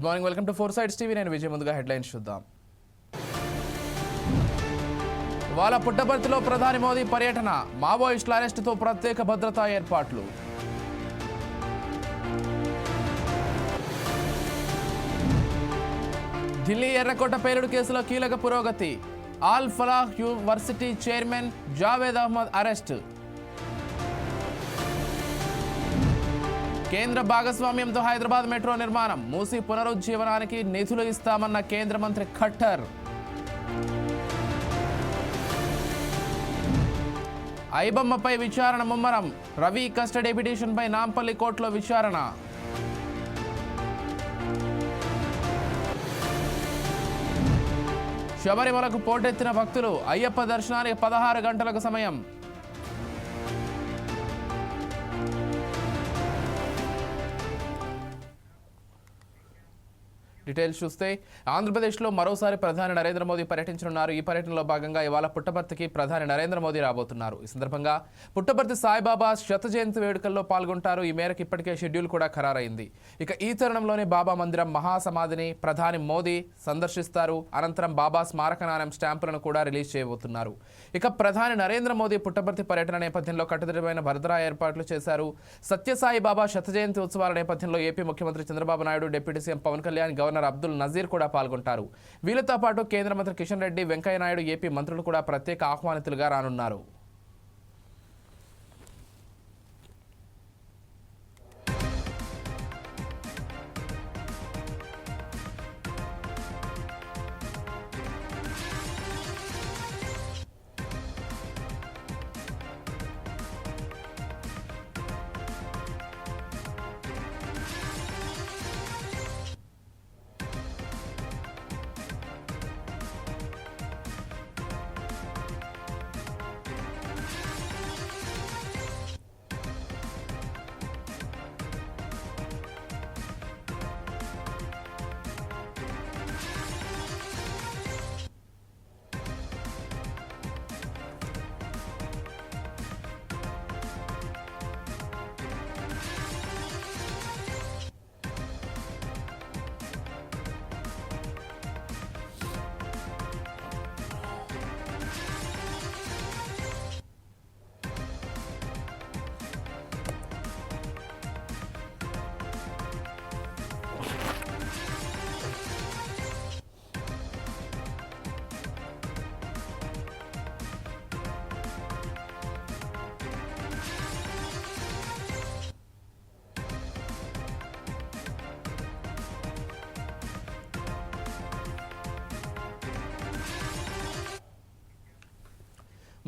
Good morning welcome to four sides TV నేను విజయ్ ముందుగా headlines చూద్దాం. వాళ్ళ పుట్టపర్తిలో ప్రధాని మోదీ పర్యటన మావోయిస్టుల అరెస్టుతో ప్రత్యేక భద్రతా ఏర్పాట్లు. ఢిల్లీ ఎర్రకోట పేలుడు కేసులో కీలక పురోగతి. Al Falah university chairman Javed Ahmad arrest. కేంద్ర భాగస్వామ్యంతో హైదరాబాద్ మెట్రో నిర్మాణం. మూసి పునరుజ్జీవనానికి నిధులు ఇస్తామన్న కేంద్ర మంత్రి ఖట్టర్. ఐబమ్మపై విచారణ ముమ్మరం. రవి కస్టడీ పిటిషన్పై నాంపల్లి కోర్టులో విచారణ. శబరిమలకు పోటెత్తిన భక్తులు. అయ్యప్ప దర్శనానికి పదహారు గంటలకు సమయం. డీటెయిల్స్ చూస్తే ఆంధ్రప్రదేశ్లో మరోసారి ప్రధాని నరేంద్ర మోదీ పర్యటించనున్నారు. ఈ పర్యటనలో భాగంగా ఇవాళ పుట్టపర్తికి ప్రధాని నరేంద్ర మోదీ రాబోతున్నారు. ఈ సందర్భంగా పుట్టపర్తి సాయిబాబా శత జయంతి వేడుకల్లో పాల్గొంటారు. ఈ మేరకు ఇప్పటికే షెడ్యూల్ కూడా ఖరారైంది. ఇక ఈ తరుణంలోనే బాబా మందిరం మహాసమాధిని ప్రధాని మోదీ సందర్శిస్తారు. అనంతరం బాబా స్మారక నాణ్యం స్టాంపులను కూడా రిలీజ్ చేయబోతున్నారు. ఇక ప్రధాని నరేంద్ర మోదీ పుట్టపర్తి పర్యటన నేపథ్యంలో కట్టుదిట్టమైన భద్రతా ఏర్పాట్లు చేశారు. సత్యసాయి బాబా శత జయంతి ఉత్సవాల నేపథ్యంలో ఏపీ ముఖ్యమంత్రి Chandrababu Naidu deputy CM Pawan Kalyan governor Abdul Nazeer కూడా పాల్గొంటారు. వీళ్ళతో పాటు కేంద్ర మంత్రి కిషన్ రెడ్డి వెంకయ్యనాయుడు ఏపీ మంత్రులు కూడా ప్రత్యేక ఆహ్వానితులుగా రానున్నారు.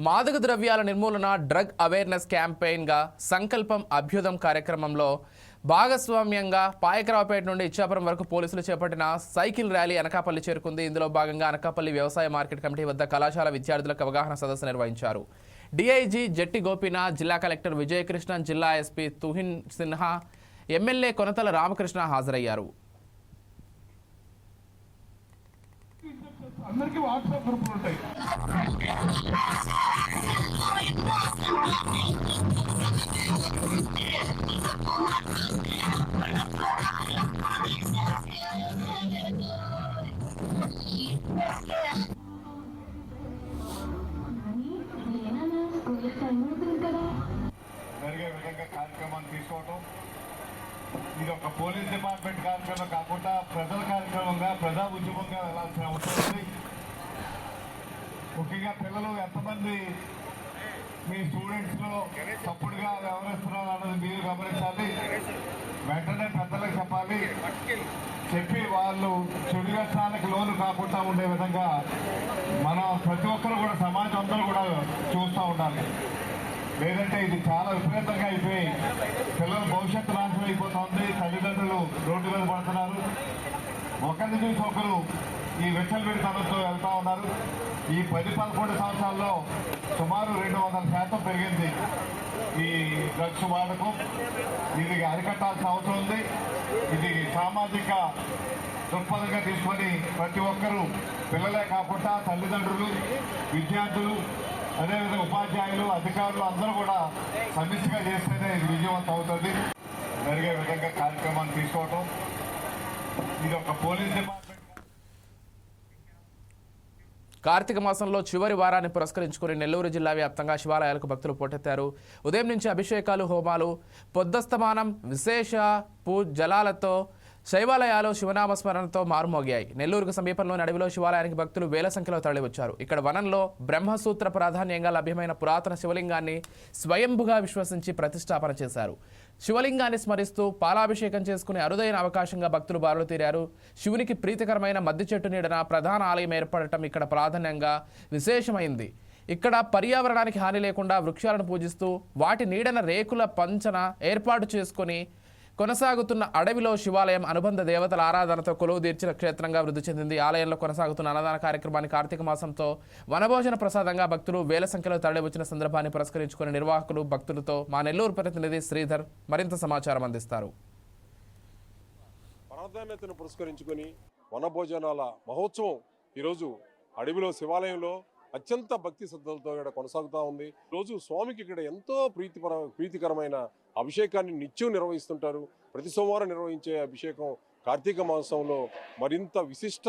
మాదక ద్రవ్యాల నిర్మూలన డ్రగ్ అవేర్నెస్ క్యాంపెయిన్గా సంకల్పం అభ్యుదం కార్యక్రమంలో భాగస్వామ్యంగా పాయకరావుపేట నుండి ఇచ్చాపురం వరకు పోలీసులు చేపట్టిన సైకిల్ ర్యాలీ అనకాపల్లి చేరుకుంది. ఇందులో భాగంగా అనకాపల్లి వ్యవసాయ మార్కెట్ కమిటీ వద్ద కళాశాల విద్యార్థులకు అవగాహన సదస్సు నిర్వహించారు. డిఐజీ జట్టి గోపీనాథ్ జిల్లా కలెక్టర్ విజయకృష్ణన్ జిల్లా ఎస్పీ తుహిన్ సిన్హా ఎమ్మెల్యే కొనతల రామకృష్ణ హాజరయ్యారు. అందరికీ వాట్సాప్ గ్రూపులు ఉంటాయి పోలీస్ డిపార్ట్మెంట్ కార్యక్రమం కాకుండా ప్రజల కార్యక్రమంగా ప్రజా ఉద్యమంగా వెళ్ళాల్సిన అవసరం ఉంది. ముఖ్యంగా పిల్లలు ఎంతమంది మీ స్టూడెంట్స్లో తప్పుడుగా వ్యవహరిస్తున్నారు అన్నది మీరు గమనించాలి. వెంటనే పెద్దలకు చెప్పాలి. చెప్పి వాళ్ళు చెడు వ్యసనాలకు లోను కాకుండా ఉండే విధంగా మనం ప్రతి ఒక్కరు కూడా సమాజం అందరూ కూడా చూస్తూ ఉండాలి. లేదంటే ఇది చాలా విపరీతంగా అయిపోయి పిల్లల భవిష్యత్తు నాశనం అయిపోతుంది. తల్లిదండ్రులు రోడ్డు మీద పడుతున్నారు. ఒకరిని చూసి ఒకరు ఈ విచ్చలవిడితనంతో వెళ్తా ఉన్నారు. ఈ పది పదకొండు సంవత్సరాల్లో సుమారు రెండు వందల శాతం పెరిగింది ఈ డ్రగ్స్ వాడకం. ఇది అరికట్టాల్సిన అవసరం ఉంది. ఇది సామాజిక దృక్పథంగా తీసుకొని ప్రతి ఒక్కరూ పిల్లలే కాకుండా తల్లిదండ్రులు విద్యార్థులు అదేవిధంగా ఉపాధ్యాయులు అధికారులు అందరూ కూడా సమిష్టిగా చేస్తేనే ఇది విజయవంతం అవుతుంది. జరిగే విధంగా కార్యక్రమాన్ని తీసుకోవటం. ఇది ఒక పోలీస్ డిపార్ట్మెంట్. కార్తీక మాసంలో చివరి వారాన్ని పురస్కరించుకుని నెల్లూరు జిల్లా వ్యాప్తంగా శివాలయాలకు భక్తులు పోటెత్తారు. ఉదయం నుంచి అభిషేకాలు హోమాలు పొద్దస్తమానం విశేష పూ జలాలతో శైవాలయాలు శివనామస్మరణతో మారుమోగాయి. నెల్లూరుకు సమీపంలోని అడవిలో శివాలయానికి భక్తులు వేల సంఖ్యలో తరలివచ్చారు. ఇక్కడ వనంలో బ్రహ్మసూత్ర ప్రాధాన్యంగా లభ్యమైన పురాతన శివలింగాన్ని స్వయంభుగా విశ్వసించి ప్రతిష్టాపన చేశారు. శివలింగాన్ని స్మరిస్తూ పాలాభిషేకం చేసుకునే అరుదైన అవకాశంగా భక్తులు బారులు తీరారు. శివునికి ప్రీతికరమైన మద్ది చెట్టు నీడన ప్రధాన ఆలయం ఏర్పడటం ఇక్కడ ప్రాధాన్యంగా విశేషమైంది. ఇక్కడ పర్యావరణానికి హాని లేకుండా వృక్షాలను పూజిస్తూ వాటి నీడన రేకుల పంచన ఏర్పాటు చేసుకొని కొనసాగుతున్న అడవిలో శివాలయం అనుబంధ దేవతల ఆరాధనతో కొలువు తీర్చిన క్షేత్రంగా వృద్ధి చెందింది. ఆలయంలో కొనసాగుతున్న అన్నదాన కార్యక్రమాన్ని కార్తీక మాసంతో వనభోజన ప్రసాదంగా భక్తులు వేల సంఖ్యలో తరలివచ్చిన సందర్భాన్ని పురస్కరించుకుని నిర్వాహకులు భక్తులతో మా నెల్లూరు ప్రతినిధి శ్రీధర్ మరింత సమాచారం అందిస్తారు. ప్రాధాన్యతను పురస్కరించుకొని వనభోజనాల మహోత్సవం ఈరోజు అడవిలో శివాలయంలో అత్యంత భక్తి శ్రద్ధలతో ఇక్కడ కొనసాగుతూ ఉంది. రోజు స్వామికి ఇక్కడ ఎంతో ప్రీతిపర ప్రీతికరమైన అభిషేకాన్ని నిత్యం నిర్వహిస్తుంటారు. ప్రతి సోమవారం నిర్వహించే అభిషేకం కార్తీక మాసంలో మరింత విశిష్ట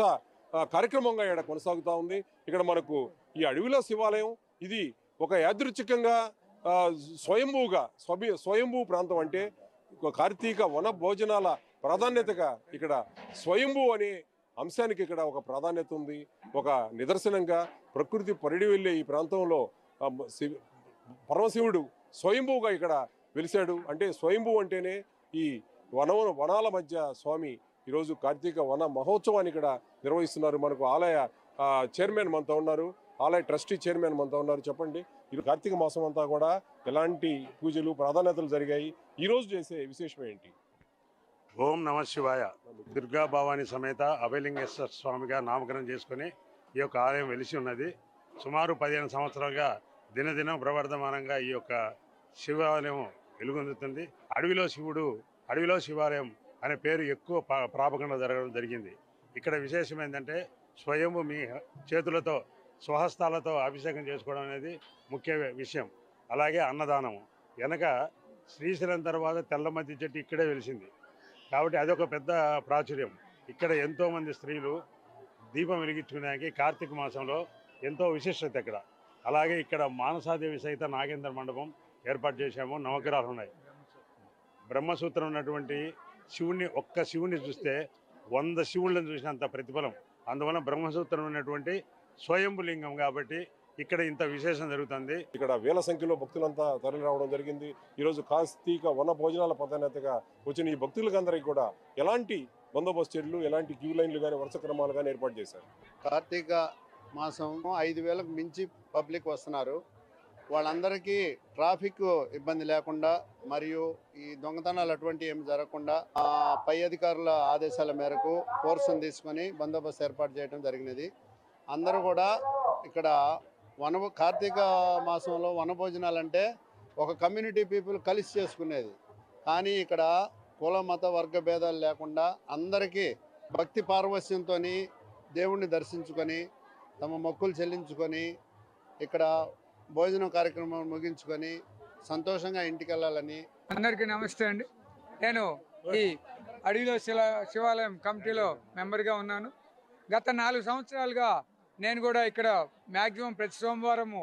కార్యక్రమంగా ఇక్కడ కొనసాగుతూ ఉంది. ఇక్కడ మనకు ఈ అడవిలో శివాలయం ఇది ఒక యాదృచ్ఛికంగా స్వయంభూగా స్వభి స్వయంభూ ప్రాంతం అంటే కార్తీక వన భోజనాల ప్రాధాన్యతగా ఇక్కడ స్వయంభూ అనే అంశానికి ఇక్కడ ఒక ప్రాధాన్యత ఉంది. ఒక నిదర్శనంగా ప్రకృతి పరిడి వెళ్ళే ఈ ప్రాంతంలో పరమశివుడు స్వయంభూగా ఇక్కడ వెలిశాడు. అంటే స్వయంభూ అంటేనే ఈ వన వనాల మధ్య స్వామి ఈరోజు కార్తీక వన మహోత్సవాన్ని ఇక్కడ నిర్వహిస్తున్నారు. మనకు ఆలయ చైర్మన్ మనతో ఉన్నారు. ఆలయ ట్రస్టీ చైర్మన్ మనతో ఉన్నారు. చెప్పండి. ఈ కార్తీక మాసం అంతా కూడా ఎలాంటి పూజలు ప్రాధాన్యతలు జరిగాయి? ఈరోజు చేసే విశేషం ఏంటి? ఓం నమ శివాయ. దుర్గా భవాని సమేత అభయలింగేశ్వర స్వామిగా నామకరణం చేసుకుని ఈ యొక్క ఆలయం వెలిసి ఉన్నది. సుమారు పదిహేను సంవత్సరాలుగా దినదినం ప్రవర్ధమానంగా ఈ యొక్క శివాలయం వెలుగొందుతుంది. అడవిలో శివుడు అడవిలో శివాలయం అనే పేరు ఎక్కువ పా- ప్రాపకంగా జరగడం జరిగింది. ఇక్కడ విశేషం ఏంటంటే స్వయం మీ చేతులతో స్వహస్తాలతో అభిషేకం చేసుకోవడం అనేది ముఖ్య విషయం. అలాగే అన్నదానం వెనక శ్రీశైలం తర్వాత తెల్లమద్ది చెట్టు ఇక్కడే వెలిసింది. కాబట్టి అదొక పెద్ద ప్రాచుర్యం. ఇక్కడ ఎంతోమంది స్త్రీలు దీపం వెలిగించుకునేకి కార్తీక మాసంలో ఎంతో విశిష్టత ఇక్కడ. అలాగే ఇక్కడ మానసాదేవి సహిత నాగేంద్ర మండపం ఏర్పాటు చేశాము. నవగ్రహాలు ఉన్నాయి. బ్రహ్మసూత్రం ఉన్నటువంటి శివుణ్ణి ఒక్క శివుణ్ణి చూస్తే వంద శివుళ్ళని చూసినంత ప్రతిఫలం. అందువలన బ్రహ్మసూత్రం ఉన్నటువంటి స్వయంభులింగం కాబట్టి ఇక్కడ ఇంత విశేషం జరుగుతుంది. ఇక్కడ వేల సంఖ్యలో భక్తులంతా తరలి రావడం జరిగింది. ఈరోజు కాస్తీక వన భోజనాల ప్రాధాన్యతగా వచ్చిన ఈ భక్తులకందరికీ కూడా ఎలాంటి బందోబస్తు చర్యలు ఎలాంటి క్యూ లైన్లు కానీ వరుస క్రమాలు కానీ ఏర్పాటు చేశారు? కార్తీక మాసం ఐదు వేలకు మించి పబ్లిక్ వస్తున్నారు. వాళ్ళందరికీ ట్రాఫిక్ ఇబ్బంది లేకుండా మరియు ఈ దొంగతనాలు అటువంటి ఏమి జరగకుండా ఆ, పై అధికారుల ఆదేశాల మేరకు ఫోర్స్ని తీసుకొని బందోబస్తు ఏర్పాటు చేయడం జరిగినది. అందరూ కూడా ఇక్కడ వన కార్తీక మాసంలో వనభోజనాలు అంటే ఒక కమ్యూనిటీ పీపుల్ కలిసి చేసుకునేది. కానీ ఇక్కడ కుల మత వర్గ భేదాలు లేకుండా అందరికీ భక్తి పార్వశ్యంతో దేవుణ్ణి దర్శించుకొని తమ మొక్కులు చెల్లించుకొని ఇక్కడ భోజనం కార్యక్రమం ముగించుకొని సంతోషంగా ఇంటికి వెళ్ళాలని అందరికీ నమస్తే అండి. నేను ఈ అడవిలో శిల శివాలయం కమిటీలో మెంబర్గా ఉన్నాను. గత నాలుగు సంవత్సరాలుగా నేను కూడా ఇక్కడ మ్యాక్సిమం ప్రతి సోమవారము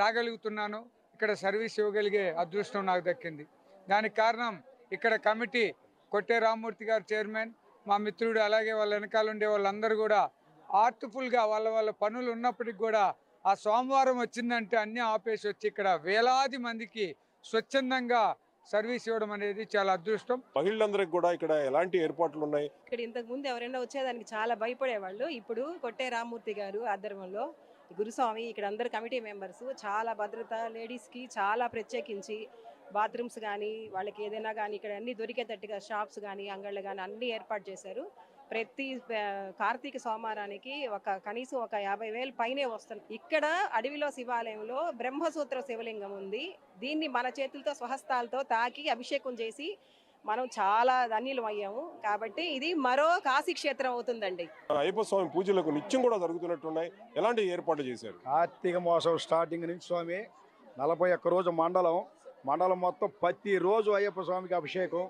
రాగలుగుతున్నాను. ఇక్కడ సర్వీస్ ఇవ్వగలిగే అదృష్టం నాకు దక్కింది. దానికి కారణం ఇక్కడ కమిటీ కొట్టే రామ్మూర్తి గారు చైర్మన్ మా మిత్రుడు అలాగే వాళ్ళ వెనకాల ఉండే వాళ్ళందరూ కూడా ఆర్ట్ఫుల్గా వాళ్ళ వాళ్ళ పనులు ఉన్నప్పటికి కూడా ఆ సోమవారం వచ్చిందంటే అన్నీ ఆపేసి వచ్చి ఇక్కడ వేలాది మందికి స్వచ్ఛందంగా సర్వీస్ ఇవ్వడం అనేది చాలా అదృష్టం. మహిళలందరికీ కూడా ఇక్కడ ఎలాంటి ఏర్పాట్లు ఉన్నాయి? ఇక్కడ ఇంతకు ముందు ఎవరైనా వచ్చేదానికి చాలా భయపడేవాళ్ళు. ఇప్పుడు కొట్టే రామ్మూర్తి గారు ఆధ్వర్యంలో గురుస్వామి ఇక్కడ అందరు కమిటీ మెంబర్స్ చాలా భద్రత లేడీస్కి చాలా ప్రత్యేకించి బాత్రూమ్స్ కానీ వాళ్ళకి ఏదైనా కానీ ఇక్కడ అన్ని దొరికేటట్టుగా షాప్స్ కానీ అంగళ్ళు కానీ అన్ని ఏర్పాటు చేశారు. ప్రతి కార్తీక సోమవారానికి ఒక కనీసం ఒక యాభై వేలు పైనే వస్తుంది ఇక్కడ అడవిలో శివాలయంలో బ్రహ్మసూత్ర శివలింగం ఉంది. దీన్ని మన చేతులతో స్వహస్తాలతో తాకి అభిషేకం చేసి మనం చాలా ధన్యులం అయ్యాము. కాబట్టి ఇది మరో కాశీ క్షేత్రం అవుతుందండి. అయ్యప్ప స్వామి పూజలకు నిత్యం కూడా జరుగుతున్నట్టున్నాయి. ఎలాంటి ఏర్పాట్లు చేశారు? కార్తీక మాసం స్టార్టింగ్ నుంచి స్వామి నలభై ఒక్క రోజు మండలం మండలం మొత్తం ప్రతి రోజు అయ్యప్ప స్వామికి అభిషేకం.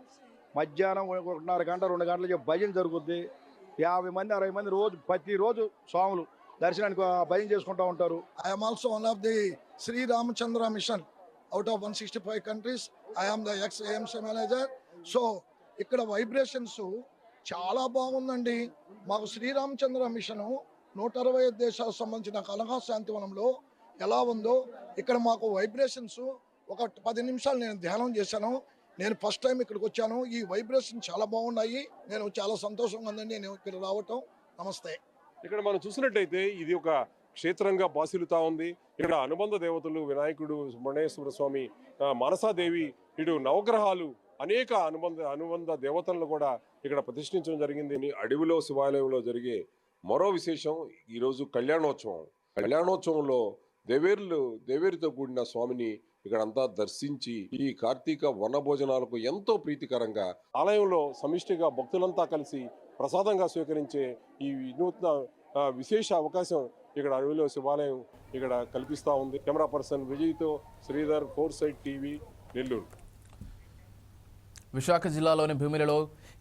మధ్యాహ్నం ఒకటిన్నర గంట రెండు గంటలకి భజన జరుగుద్ది. యాభై మంది అరవై మంది రోజు ప్రతిరోజు స్వాములు దర్శనానికి భయం చేసుకుంటూ ఉంటారు. I am also one of the Sri Ramachandra mission. Out of 165 countries, I am the X AMC manager so ఇక్కడ వైబ్రేషన్స్ చాలా బాగుందండి. మాకు శ్రీరామచంద్ర మిషన్ నూట అరవై ఐదు దేశాలకు సంబంధించిన కలహా శాంతివనంలో ఎలా ఉందో ఇక్కడ మాకు వైబ్రేషన్స్ ఒక పది నిమిషాలు నేను ధ్యానం చేశాను. నేను ఫస్ట్ టైం ఇక్కడికి వచ్చాను. ఈ వైబ్రేషన్ చాలా బాగున్నాయి. నేను చాలా సంతోషంగా ఉందండి. నేను ఇక్కడ రావటం. నమస్తే. ఇక్కడ మనం చూసినట్టయితే ఇది ఒక క్షేత్రంగా బాసిలుతా ఉంది. ఇక్కడ అనుబంధ దేవతలు వినాయకుడు సుబ్రహ్మణ్యేశ్వర స్వామి మనసాదేవి ఇటు నవగ్రహాలు అనేక అనుబంధ అనుబంధ దేవతలను కూడా ఇక్కడ ప్రతిష్ఠించడం జరిగింది. అడవిలో శివాలయంలో జరిగే మరో విశేషం ఈరోజు కళ్యాణోత్సవం. కళ్యాణోత్సవంలో దేవేర్లు దేవేరుతో కూడిన స్వామిని ఇక్కడంతా దర్శించి ఈ కార్తీక వనభోజనాలకు ఎంతో ప్రీతికరంగా ఆలయంలో సమిష్టిగా భక్తులంతా కలిసి ప్రసాదంగా స్వీకరించే ఈ వినూత్న విశేష అవకాశం ఇక్కడ అడవిలో శివాలయం ఇక్కడ కల్పిస్తా ఉంది. Camera person విజయ్తో Sridhar four side TV Nellore. Visakha జిల్లాలోని భూమిలలో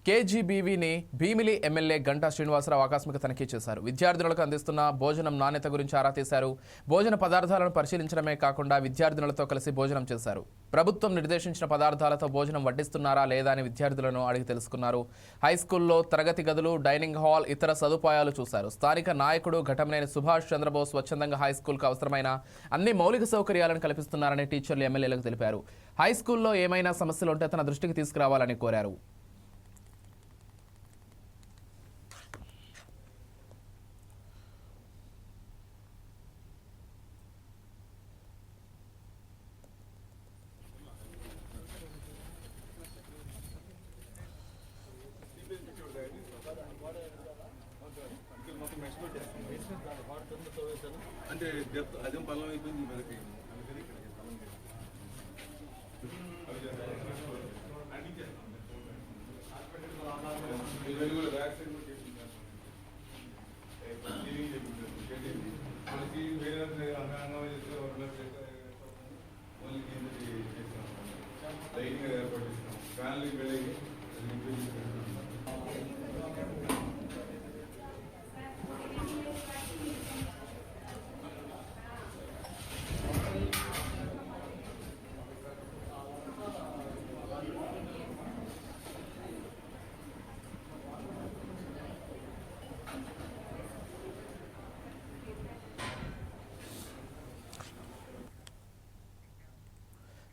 కేజీబీవీని భీమిలి ఎమ్మెల్యే గంటా శ్రీనివాసరావు ఆకస్మిక తనిఖీ చేశారు. విద్యార్థినులకు అందిస్తున్న భోజనం నాణ్యత గురించి ఆరా తీశారు. భోజన పదార్థాలను పరిశీలించడమే కాకుండా విద్యార్థినులతో కలిసి భోజనం చేశారు. ప్రభుత్వం నిర్దేశించిన పదార్థాలతో భోజనం వడ్డిస్తున్నారా లేదా అని విద్యార్థులను అడిగి తెలుసుకున్నారు. హై స్కూల్లో తరగతి గదులు డైనింగ్ హాల్ ఇతర సదుపాయాలు చూశారు. స్థానిక నాయకుడు ఘటమనేని సుభాష్ చంద్రబోస్ స్వచ్ఛందంగా హై స్కూల్కు అవసరమైన అన్ని మౌలిక సౌకర్యాలను కల్పిస్తున్నారని టీచర్లు ఎమ్మెల్యేలకు తెలిపారు. హై స్కూల్లో ఏమైనా సమస్యలు ఉంటే తన దృష్టికి తీసుకురావాలని కోరారు.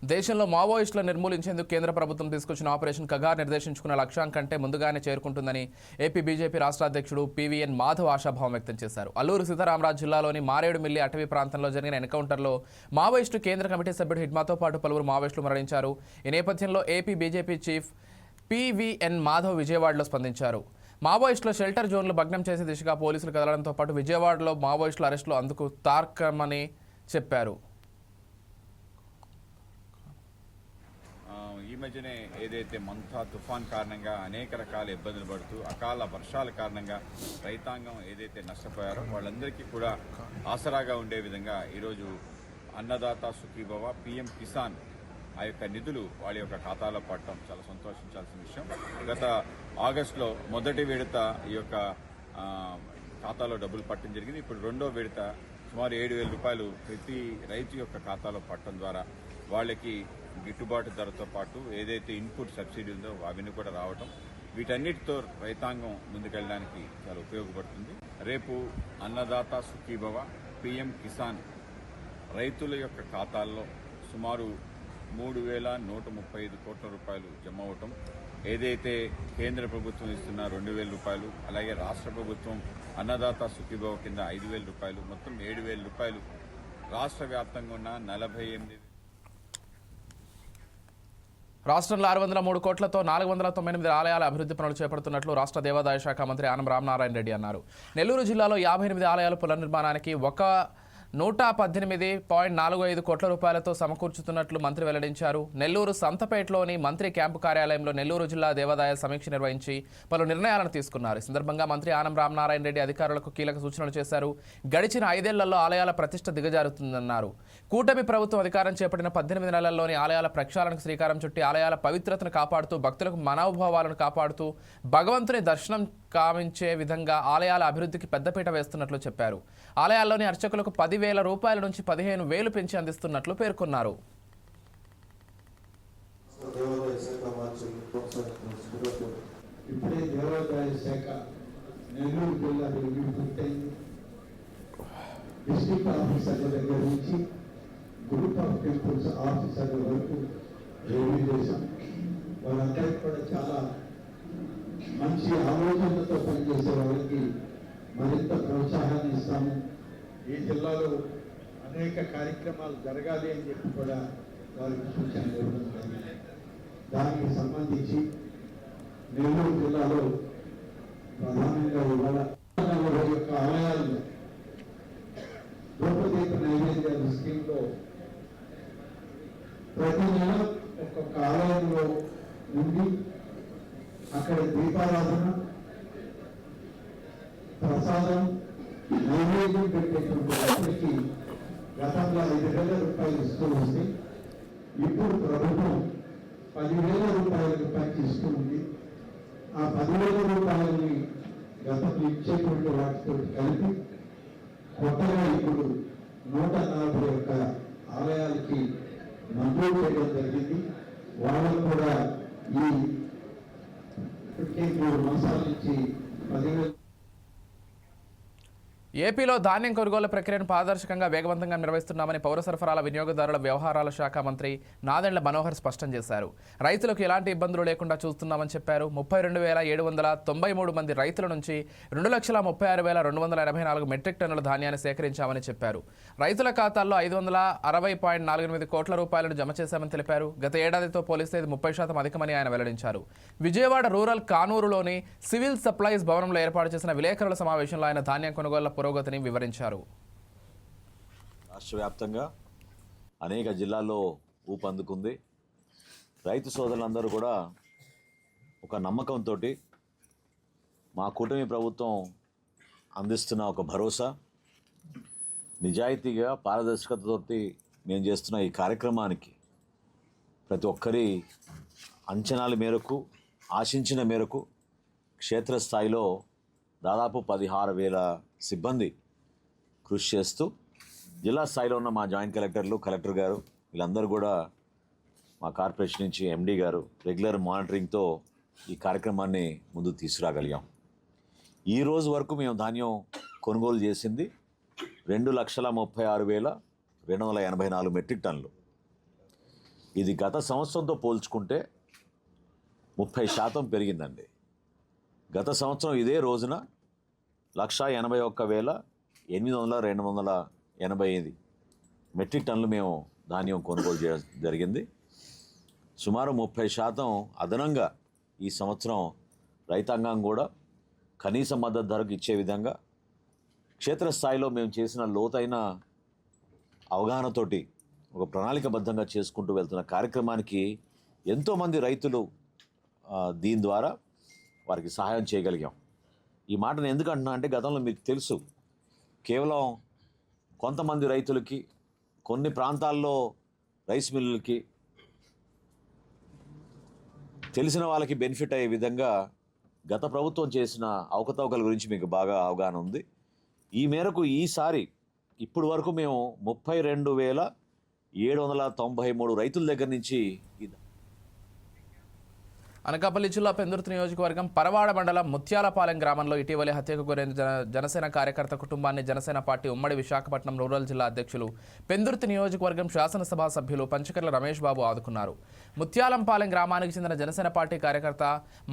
దేశంలో మావోయిస్టులను నిర్మూలించేందుకు కేంద్ర ప్రభుత్వం తీసుకొచ్చిన ఆపరేషన్ కగార్ నిర్దేశించుకున్న లక్ష్యం ముందుగానే చేరుకుంటుందని ఏపీ బీజేపీ రాష్ట్ర అధ్యక్షుడు పీవీఎన్ మాధవ్ ఆశాభావం వ్యక్తం చేశారు. అల్లూరు సీతారామరాజు జిల్లాలోని మారేడుమిల్లి అటవీ ప్రాంతంలో జరిగిన ఎన్కౌంటర్లో మావోయిస్టు కేంద్ర కమిటీ సభ్యుడు హిడ్మాతో పాటు పలువురు మావోయిస్టులు మరణించారు. ఈ నేపథ్యంలో AP BJP chief PVN Madhav విజయవాడలో స్పందించారు. మావోయిస్టుల షెల్టర్ జోన్లు భగ్నం చేసే దిశగా పోలీసులు కదలడంతో పాటు విజయవాడలో మావోయిస్టుల అరెస్టులు అందుకు తార్కమని చెప్పారు ఆ, ఈ మధ్యనే ఏదైతే మంతా తుఫాన్ కారణంగా అనేక రకాల ఇబ్బందులు పడుతూ అకాల వర్షాల కారణంగా రైతాంగం ఏదైతే నష్టపోయారో వాళ్ళందరికీ కూడా ఆసరాగా ఉండే విధంగా ఈరోజు అన్నదాత సుఖీభవ పిఎం కిసాన్ ఆ యొక్క నిధులు వాళ్ళ యొక్క ఖాతాలో పడటం చాలా సంతోషించాల్సిన విషయం. గత ఆగస్టులో మొదటి విడత ఈ యొక్క ఖాతాలో డబ్బులు పట్టడం జరిగింది. ఇప్పుడు రెండో విడత సుమారు ఏడు వేల రూపాయలు ప్రతి రైతు యొక్క ఖాతాలో పట్టడం ద్వారా వాళ్ళకి గిట్టుబాటు ధరతో పాటు ఏదైతే ఇన్పుట్ సబ్సిడీ ఉందో అవన్నీ కూడా రావటం వీటన్నిటితో రైతాంగం ముందుకెళ్ళడానికి చాలా ఉపయోగపడుతుంది. రేపు అన్నదాత సుఖీభవ పిఎం కిసాన్ రైతుల యొక్క ఖాతాల్లో సుమారు మూడు వేల నూట ముప్పై ఐదు కోట్ల రూపాయలు జమ అవటం ఏదైతే కేంద్ర ప్రభుత్వం ఇస్తున్న రెండు వేల రూపాయలు అలాగే రాష్ట్ర ప్రభుత్వం అన్నదాత సుఖీభవ కింద ఐదు వేల రూపాయలు మొత్తం ఏడు వేల రూపాయలు రాష్ట్ర వ్యాప్తంగా ఉన్న నలభై ఎనిమిది రాష్ట్రంలో ఆరు వందల మూడు కోట్లతో నాలుగు వందల తొంభై ఎనిమిది ఆలయాల అభివృద్ధి పనులు చేపడుతున్నట్లు రాష్ట్ర దేవాదాయ శాఖ మంత్రి ఆనం రామనారాయణ రెడ్డి అన్నారు. నెల్లూరు జిల్లాలో యాభై ఎనిమిది ఆలయాల పునర్నిర్మాణానికి ఒక నూట పద్దెనిమిది పాయింట్ నాలుగు ఐదు కోట్ల రూపాయలతో సమకూర్చుతున్నట్లు మంత్రి వెల్లడించారు. నెల్లూరు సంతపేటలోని మంత్రి క్యాంపు కార్యాలయంలో నెల్లూరు జిల్లా దేవాదాయ సమీక్ష నిర్వహించి పలు నిర్ణయాలను తీసుకున్నారు. ఈ సందర్భంగా మంత్రి ఆనం రామనారాయణ రెడ్డి అధికారులకు కీలక సూచనలు చేశారు. గడిచిన ఐదేళ్ళలో ఆలయాల ప్రతిష్ట దిగజారుతుందన్నారు. కూటమి ప్రభుత్వం అధికారం చేపట్టిన పద్దెనిమిది నెలల్లోని ఆలయాల ప్రక్షాళనకు శ్రీకారం చుట్టి ఆలయాల పవిత్రతను కాపాడుతూ భక్తులకు మనోభావాలను కాపాడుతూ భగవంతుని దర్శనం కావించే విధంగా ఆలయాల అభివృద్ధికి పెద్దపీట వేస్తున్నట్లు చెప్పారు. ఆలయాల్లోని అర్చకులకు పదివేల రూపాయల నుంచి పదిహేను వేలు పెంచి అందిస్తున్నట్లు పేర్కొన్నారు. ఇప్పుడే దేవాదాయ శాఖ నెల్లూరు జిల్లా పూర్తయింది డిస్ట్రిక్ట్ ఆఫీసర్ల దగ్గర నుంచి గ్రూప్ ఆఫ్ టెంపుల్స్ ఆఫీసర్ల వరకు రివ్యూ చేశాం. వాళ్ళందరికీ కూడా చాలా మంచి ఆలోచనలతో పనిచేసే వాళ్ళకి మరింత ప్రోత్సాహాన్ని ఇస్తాము. ఈ జిల్లాలో అనేక కార్యక్రమాలు జరగాలి అని చెప్పి కూడా వారికి ఇవ్వడం జరిగింది. దానికి సంబంధించి నెల్లూరు జిల్లాలో ప్రధానంగా ఇవాళ యొక్క ఆలయాల్లో రూపదీప నైవేద్యాల స్కీమ్లో ప్రతి నెల ఒక్కొక్క ఆలయంలో ఉండి అక్కడ దీపారాధన ప్రసాదం నైవేద్యం పెట్టేటువంటి వాటికి గతంలో ఐదు వేల రూపాయలు ఇస్తూ ఉంది. ఇప్పుడు ప్రభుత్వం పదివేల రూపాయలకు పైకి ఇస్తూ ఉంది. ఆ పదివేల రూపాయలని గతంలో ఇచ్చేటువంటి వాటితో కలిపి కొత్తగా ఇప్పుడు నూట నలభై యొక్క ఆలయాలకి మంజూరు చేయడం జరిగింది. వాళ్ళకు కూడా ఈ ఇప్పటికే మూడు మాసాల నుంచి పదివేల ఏపీలో ధాన్యం కొనుగోలు ప్రక్రియను పారదర్శకంగా వేగవంతంగా నిర్వహిస్తున్నామని పౌర సరఫరాల వినియోగదారుల వ్యవహారాల శాఖ మంత్రి నాదెండ్ల మనోహర్ స్పష్టం చేశారు. రైతులకు ఎలాంటి ఇబ్బందులు లేకుండా చూస్తున్నామని చెప్పారు. ముప్పై రెండు వేల ఏడు వందల తొంభై మూడు మంది రైతుల నుంచి రెండు లక్షల ముప్పై ఆరు వేల రెండు వందల ఎనభై నాలుగు మెట్రిక్ టన్నుల ధాన్యాన్ని సేకరించామని చెప్పారు. రైతుల ఖాతాల్లో ఐదు వందల అరవై పాయింట్ నాలుగు ఎనిమిది కోట్ల రూపాయలను జమ చేశామని తెలిపారు. గత ఏడాదితో పోలిస్తే ఇది ముప్పై శాతం అధికమని ఆయన వెల్లడించారు. విజయవాడ రూరల్ కానూరులోని సివిల్ సప్లైస్ భవనంలో ఏర్పాటు చేసిన విలేకరుల సమావేశంలో ఆయన ధాన్యం కొనుగోళ్ళ పురోగతిని వివరించారు. రాష్ట్ర వ్యాప్తంగా అనేక జిల్లాల్లో ఊపందుకుంది రైతు సోదరులందరూ కూడా ఒక నమ్మకంతో మా కూటమి ప్రభుత్వం అందిస్తున్న ఒక భరోసా నిజాయితీగా పారదర్శకతతోటి మేము చేస్తున్న ఈ కార్యక్రమానికి ప్రతి ఒక్కరి అంచనాల మేరకు ఆశించిన మేరకు క్షేత్రస్థాయిలో దాదాపు పదిహారు వేల సిబ్బంది కృషి చేస్తూ జిల్లా స్థాయిలో ఉన్న మా జాయింట్ కలెక్టర్లు కలెక్టర్ గారు వీళ్ళందరూ కూడా మా కార్పొరేషన్ నుంచి ఎండీ గారు రెగ్యులర్ మానిటరింగ్తో ఈ కార్యక్రమాన్ని ముందుకు తీసుకురాగలిగాం. ఈ రోజు వరకు మేము ధాన్యం కొనుగోలు చేసింది రెండు లక్షల ముప్పై ఆరు వేల రెండు వందల ఎనభై నాలుగు మెట్రిక్ టన్నులు. ఇది గత సంవత్సరంతో పోల్చుకుంటే ముప్పై శాతం పెరిగిందండి. గత సంవత్సరం ఇదే రోజున లక్ష ఎనభై ఒక్క వేల ఎనిమిది వందల రెండు వందల ఎనభై ఐదు మెట్రిక్ టన్నులు మేము ధాన్యం కొనుగోలు చే జరిగింది. సుమారు ముప్పై శాతం అదనంగా ఈ సంవత్సరం రైతాంగం కూడా కనీస మద్దతు ధరకు ఇచ్చే విధంగా క్షేత్రస్థాయిలో మేము చేసిన లోతైన అవగాహనతోటి ఒక ప్రణాళికబద్ధంగా చేసుకుంటూ వెళ్తున్న కార్యక్రమానికి ఎంతోమంది రైతులు దీని ద్వారా వారికి సహాయం చేయగలిగాం. ఈ మాటను ఎందుకు అంటున్నా అంటే గతంలో మీకు తెలుసు. కేవలం కొంతమంది రైతులకి కొన్ని ప్రాంతాల్లో రైస్ మిల్లులకి తెలిసిన వాళ్ళకి బెనిఫిట్ అయ్యే విధంగా గత ప్రభుత్వం చేసిన అవకతవకల గురించి మీకు బాగా అవగాహన ఉంది. ఈ మేరకు ఈసారి ఇప్పుడు వరకు మేము ముప్పై రెండు వేల ఏడు వందల తొంభై మూడు రైతుల దగ్గర నుంచి ఇది అనకాపల్లి జిల్లా పెందుర్తి నియోజకవర్గం పరవాడ మండలం ముత్యాలపాలెం గ్రామంలో ఇటీవలే హత్యకు గురైన జనసేన కార్యకర్త కుటుంబాన్ని జనసేన పార్టీ ఉమ్మడి విశాఖపట్నం రూరల్ జిల్లా అధ్యక్షులు పెందుర్తి నియోజకవర్గం శాసనసభ సభ్యులు పంచకర్ల రమేష్ బాబు ఆదుకున్నారు. ముత్యాలంపాలెం గ్రామానికి చెందిన జనసేన పార్టీ కార్యకర్త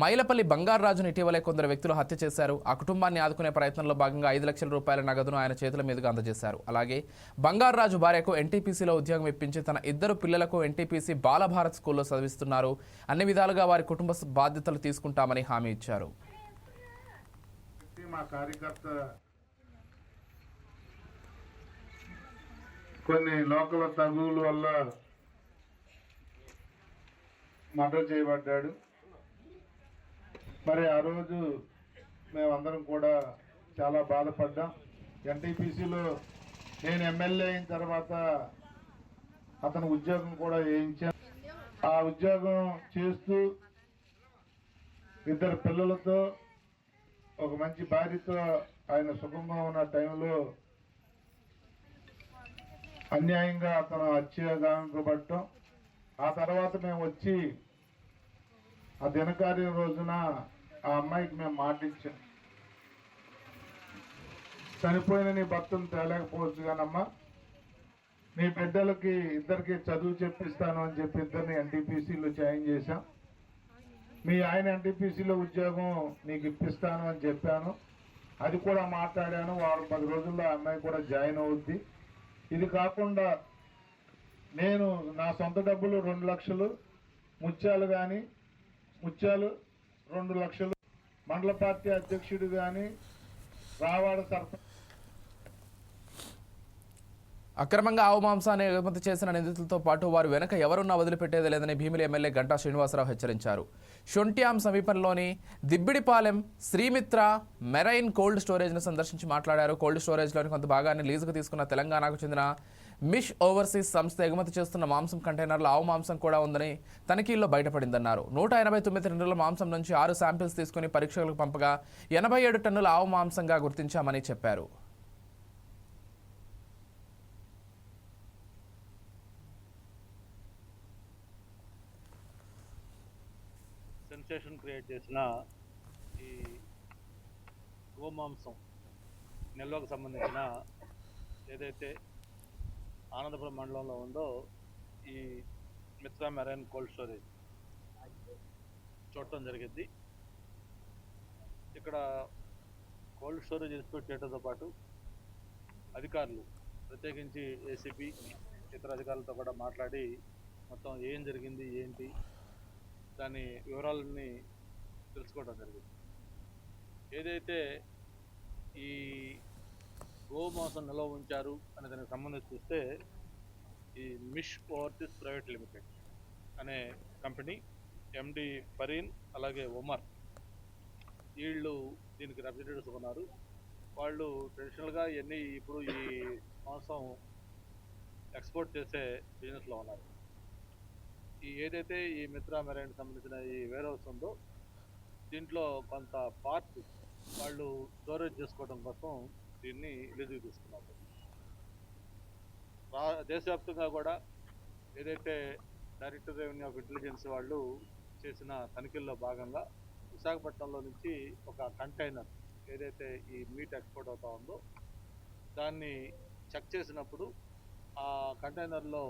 మైలపల్లి బంగారరాజును ఇటీవలే కొందరు వ్యక్తులు హత్య చేశారు. ఆ కుటుంబాన్ని ఆదుకునే ప్రయత్నంలో భాగంగా ఐదు లక్షల రూపాయల నగదును ఆయన చేతుల మీదుగా అందజేశారు. అలాగే బంగారరాజు భార్యకు ఎన్టీపీసీలో ఉద్యోగం ఇప్పించి తన ఇద్దరు పిల్లలకు ఎన్టీపీసీ బాలభారత్ స్కూల్లో చదివిస్తున్నారు. అన్ని విధాలుగా వారి కుటుంబ బాధ్యతలు తీసుకుంటామని హామీ ఇచ్చారు. మా కార్యకర్త కొన్ని లోకల్ తగువుల వల్ల మర్డర్ చేయబడ్డాడు. మరి ఆ రోజు మేమందరం కూడా చాలా బాధపడ్డాం. ఎన్టీపీసీలో నేను ఎమ్మెల్యే అయిన తర్వాత అతను ఉద్యోగం కూడా వేయించాను ఆ ఉద్యోగం చేస్తూ ఇద్దరు పిల్లలతో ఒక మంచి భార్యతో ఆయన సుఖంగా ఉన్న టైంలో అన్యాయంగా అతను హత్యగావింపబడటం ఆ తర్వాత మేము వచ్చి ఆ దినకార్యం రోజున ఆ అమ్మాయికి మేము మాటించాం చనిపోయిన నీ భర్తను తేలేకపోవచ్చు కానమ్మా నీ బిడ్డలకి ఇద్దరికి చదువు చెప్పిస్తాను అని చెప్పి ఇద్దరిని ఎన్టీపీసీలో జాయిన్ చేశాం. మీ ఆయన ఎన్టీపీసీలో ఉద్యోగం నీకు ఇప్పిస్తాను అని చెప్పాను. అది కూడా మాట్లాడాను. వారు పది రోజుల్లో అమ్మాయి కూడా జాయిన్ అవుద్ది. ఇది కాకుండా నేను నా సొంత డబ్బులు రెండు లక్షలు ముత్యాలు కానీ ముత్యాలు రెండు లక్షలు మండల పార్టీ అధ్యక్షుడు కానీ రావాడ సర్పంచ్ అక్రమంగా ఆవు మాంసాన్ని ఎగుమతి చేసిన నిందితులతో పాటు వారు వెనక ఎవరున్నా వదిలిపెట్టేది లేదని భీమిలి ఎమ్మెల్యే గంటా శ్రీనివాసరావు హెచ్చరించారు. షొంట్యాం సమీపంలోని దిబ్బిడిపాలెం శ్రీమిత్ర మెరైన్ కోల్డ్ స్టోరేజ్ను సందర్శించి మాట్లాడారు. కోల్డ్ స్టోరేజ్లోని కొంత భాగాన్ని లీజుకు తీసుకున్న తెలంగాణకు చెందిన మిష్ ఓవర్సీస్ సంస్థ ఎగుమతి చేస్తున్న మాంసం కంటైనర్లో ఆవు మాంసం కూడా ఉందని తనిఖీల్లో బయటపడిందన్నారు. నూట ఎనభై తొమ్మిది టన్నుల మాంసం నుంచి ఆరు శాంపిల్స్ తీసుకుని పరీక్షలకు పంపగా ఎనభై ఏడు టన్నుల ఆవు మాంసంగా గుర్తించామని చెప్పారు. స్టేషన్ క్రియేట్ చేసిన ఈ గోమాంసం నిల్వకు సంబంధించిన ఏదైతే ఆనందపురం మండలంలో ఉందో ఈ మిత్రా మెరైన్ కోల్డ్ స్టోరేజ్ చూడటం జరిగింది. ఇక్కడ కోల్డ్ స్టోరేజ్ ఇన్స్పెక్ట్ చేయడంతో పాటు అధికారులు ప్రత్యేకించి ఏసీబీ ఇతర అధికారులతో కూడా మాట్లాడి మొత్తం ఏం జరిగింది ఏంటి దాని వివరాలని తెలుసుకోవడం జరిగింది. ఏదైతే ఈ గోమాసం నిల్వ ఉంచారు అనే దానికి సంబంధించి చూస్తే ఈ మిష్ ఓవర్సీస్ ప్రైవేట్ లిమిటెడ్ అనే కంపెనీ ఎండి ఫరీన్ అలాగే ఒమర్ వీళ్ళు దీనికి రిప్రజెంటేటివ్స్ ఉన్నారు. వాళ్ళు ట్రెడిషనల్గా ఇవన్నీ ఇప్పుడు ఈ మాంసం ఎక్స్పోర్ట్ చేసే బిజినెస్లో ఉన్నారు. ఈ ఏదైతే ఈ మిత్రా మెరైన్ సంబంధించిన ఈ వేర్ హౌస్ ఉందో దీంట్లో కొంత పార్ట్ వాళ్ళు స్టోరేజ్ చేసుకోవడం కోసం దీన్ని రిలీజ్ తీసుకున్నారు. రా దేశవ్యాప్తంగా కూడా ఏదైతే డైరెక్టర్ రెవెన్యూ ఆఫ్ ఇంటెలిజెన్స్ వాళ్ళు చేసిన తనిఖీల్లో భాగంగా విశాఖపట్నంలో నుంచి ఒక కంటైనర్ ఏదైతే ఈ మీట్ ఎక్స్పోర్ట్ అవుతా ఉందో దాన్ని చెక్ చేసినప్పుడు ఆ కంటైనర్లో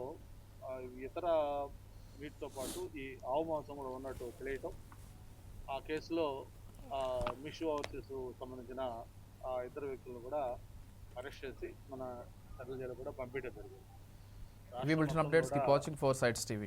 ఇతర వీటితో పాటు ఈ ఆవు మాంసం కూడా ఉన్నట్టు తెలియటం ఆ కేసులో మిషు ఓవర్సీస్ సంబంధించిన ఆ ఇద్దరు వ్యక్తులను కూడా అరెస్ట్ చేసి మన సెటిల్ జైలు కూడా పంపించడం జరిగింది We will updates. Keep కూడా watching Four Sides TV.